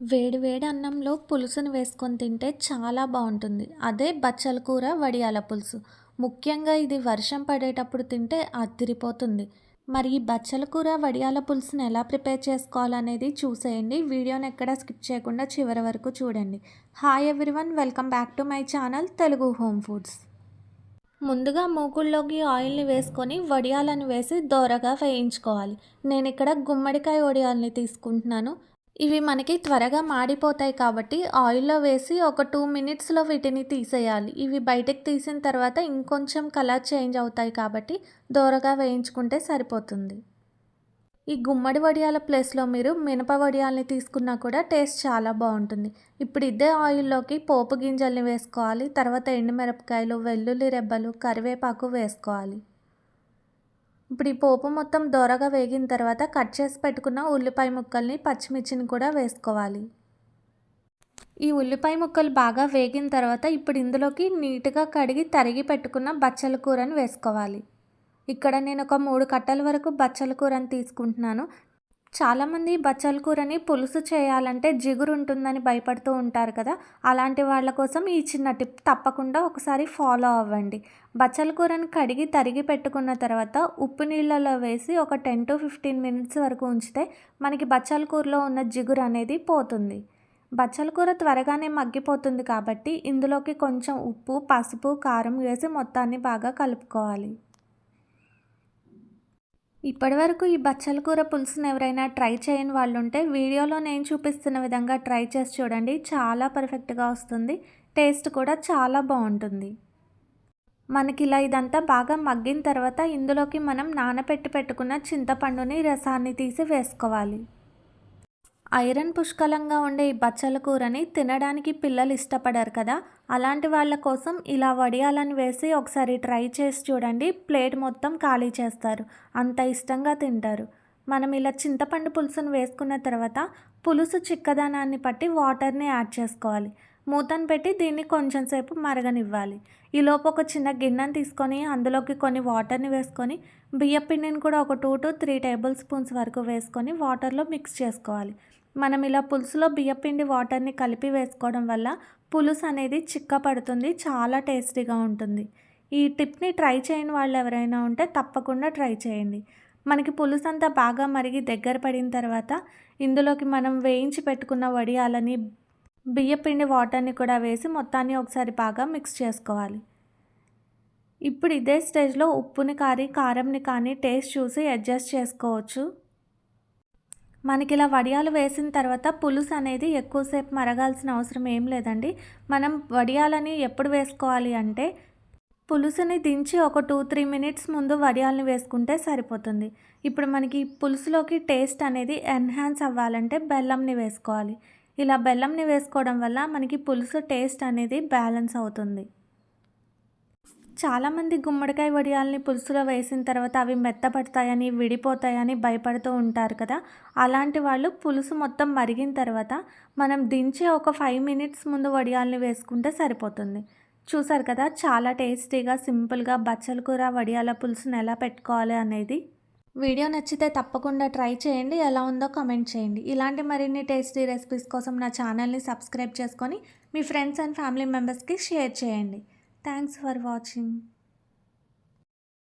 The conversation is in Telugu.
వేడి వేడి అన్నంలో పులుసుని వేసుకొని తింటే చాలా బాగుంటుంది. అదే బచ్చల కూర వడియాల పులుసు. ముఖ్యంగా ఇది వర్షం పడేటప్పుడు తింటే అదిరిపోతుంది. మరి ఈ బచ్చల కూర వడియాల పులుసుని ఎలా ప్రిపేర్ చేసుకోవాలనేది చూసేయండి. వీడియోని ఎక్కడ స్కిప్ చేయకుండా చివరి వరకు చూడండి. Hi everyone welcome back to my channel Telugu home foods. ముందుగా మూకుల్లోకి ఆయిల్ని వేసుకొని వడియాలను వేసి దోరగా వేయించుకోవాలి. నేను ఇక్కడ గుమ్మడికాయ వడియాలని తీసుకుంటున్నాను. ఇవి మనకి త్వరగా మాడిపోతాయి కాబట్టి ఆయిల్లో వేసి ఒక టూ మినిట్స్లో వీటిని తీసేయాలి. ఇవి బయటకు తీసిన తర్వాత ఇంకొంచెం కలర్ చేంజ్ అవుతాయి కాబట్టి దోరగా వేయించుకుంటే సరిపోతుంది. ఈ గుమ్మడి వడియాల ప్లేస్లో మీరు మినప వడియాల్ని తీసుకున్నా కూడా టేస్ట్ చాలా బాగుంటుంది. ఇప్పుడు ఇదే ఆయిల్లోకి పోపు గింజల్ని వేసుకోవాలి. తర్వాత ఎండుమిరపకాయలు వెల్లుల్లి రెబ్బలు కరివేపాకు వేసుకోవాలి. ఇప్పుడు ఈ పోపు మొత్తం దోరగా వేగిన తర్వాత కట్ చేసి పెట్టుకున్న ఉల్లిపాయ ముక్కల్ని పచ్చిమిర్చిని కూడా వేసుకోవాలి. ఈ ఉల్లిపాయ ముక్కలు బాగా వేగిన తర్వాత ఇప్పుడు ఇందులోకి నీట్గా కడిగి తరిగి పెట్టుకున్న బచ్చల కూరని వేసుకోవాలి. ఇక్కడ నేను ఒక మూడు కట్టల వరకు బచ్చల కూరని తీసుకుంటున్నాను. చాలామంది బచ్చల కూరని పులుసు చేయాలంటే జిగురు ఉంటుందని భయపడుతూ ఉంటారు కదా. అలాంటి వాళ్ళ కోసం ఈ చిన్న టిప్ తప్పకుండా ఒకసారి ఫాలో అవ్వండి. బచ్చల కూరని కడిగి తరిగి పెట్టుకున్న తర్వాత ఉప్పు నీళ్ళలో వేసి ఒక టెన్ టు ఫిఫ్టీన్ మినిట్స్ వరకు ఉంచితే మనకి బచ్చల కూరలో ఉన్న జిగురు అనేది పోతుంది. బచ్చల కూర త్వరగానే మగ్గిపోతుంది కాబట్టి ఇందులోకి కొంచెం ఉప్పు పసుపు కారం వేసి మొత్తాన్ని బాగా కలుపుకోవాలి. ఇప్పటివరకు ఈ బచ్చల కూర పులుసును ఎవరైనా ట్రై చేయని వాళ్ళు ఉంటే వీడియోలో నేను చూపిస్తున్న విధంగా ట్రై చేసి చూడండి. చాలా పర్ఫెక్ట్గా వస్తుంది. టేస్ట్ కూడా చాలా బాగుంటుంది. మనకి ఇలా ఇదంతా బాగా మగ్గిన తర్వాత ఇందులోకి మనం నానబెట్టి పెట్టుకున్న చింతపండుని రసాన్ని తీసి వేసుకోవాలి. ఐరన్ పుష్కలంగా ఉండే ఈ బచ్చల కూరని తినడానికి పిల్లలు ఇష్టపడరు కదా. అలాంటి వాళ్ళ కోసం ఇలా వడియాలని వేసి ఒకసారి ట్రై చేసి చూడండి. ప్లేట్ మొత్తం ఖాళీ చేస్తారు. అంత ఇష్టంగా తింటారు. మనం ఇలా చింతపండు పులుసును వేసుకున్న తర్వాత పులుసు చిక్కదనాన్ని బట్టి వాటర్ని యాడ్ చేసుకోవాలి. మూతను పెట్టి దీన్ని కొంచెం సేపు మరగనివ్వాలి. ఈలోపు ఒక చిన్న గిన్నెను తీసుకొని అందులోకి కొన్ని వాటర్ని వేసుకొని బియ్య పిండిని కూడా ఒక two to three tablespoons వరకు వేసుకొని వాటర్లో మిక్స్ చేసుకోవాలి. మనం ఇలా పులుసులో బియ్యపిండి వాటర్ని కలిపి వేసుకోవడం వల్ల పులుసు అనేది చిక్క పడుతుంది చాలా టేస్టీగా ఉంటుంది. ఈ టిప్ని ట్రై చేయని వాళ్ళు ఎవరైనా ఉంటే తప్పకుండా ట్రై చేయండి. మనకి పులుసు అంతా బాగా మరిగి దగ్గర పడిన తర్వాత ఇందులోకి మనం వేయించి పెట్టుకున్న వడియాలని బియ్యపిండి వాటర్ని కూడా వేసి మొత్తాన్ని ఒకసారి బాగా మిక్స్ చేసుకోవాలి. ఇప్పుడు ఇదే స్టేజ్లో ఉప్పుని కానీ కారంని కానీ టేస్ట్ చూసి అడ్జస్ట్ చేసుకోవచ్చు. మనకి ఇలా వడియాలు వేసిన తర్వాత పులుసు అనేది ఎక్కువసేపు మరగాల్సిన అవసరం ఏం లేదండి. మనం వడియాలని ఎప్పుడు వేసుకోవాలి అంటే పులుసుని దించి ఒక టూ త్రీ మినిట్స్ ముందు వడియాలని వేసుకుంటే సరిపోతుంది. ఇప్పుడు మనకి పులుసులోకి టేస్ట్ అనేది ఎన్హాన్స్ అవ్వాలంటే బెల్లంని వేసుకోవాలి. ఇలా బెల్లంని వేసుకోవడం వల్ల మనకి పులుసు టేస్ట్ అనేది బ్యాలెన్స్ అవుతుంది. చాలామంది గుమ్మడికాయ వడియాల్ని పులుసులో వేసిన తర్వాత అవి మెత్తపడతాయని విడిపోతాయని భయపడుతూ ఉంటారు కదా. అలాంటి వాళ్ళు పులుసు మొత్తం మరిగిన తర్వాత మనం దించే ఒక ఫైవ్ మినిట్స్ ముందు వడియాల్ని వేసుకుంటే సరిపోతుంది. చూసారు కదా చాలా టేస్టీగా సింపుల్గా బచ్చల కూర వడియాల పులుసుని ఎలా పెట్టుకోవాలి అనేది? వీడియో నచ్చితే తప్పకుండా ట్రై చేయండి. ఎలా ఉందో కమెంట్ చేయండి. ఇలాంటి మరిన్ని టేస్టీ రెసిపీస్ కోసం నా ఛానల్ని సబ్స్క్రైబ్ చేసుకొని మీ ఫ్రెండ్స్ అండ్ ఫ్యామిలీ మెంబర్స్కి షేర్ చేయండి. Thanks for watching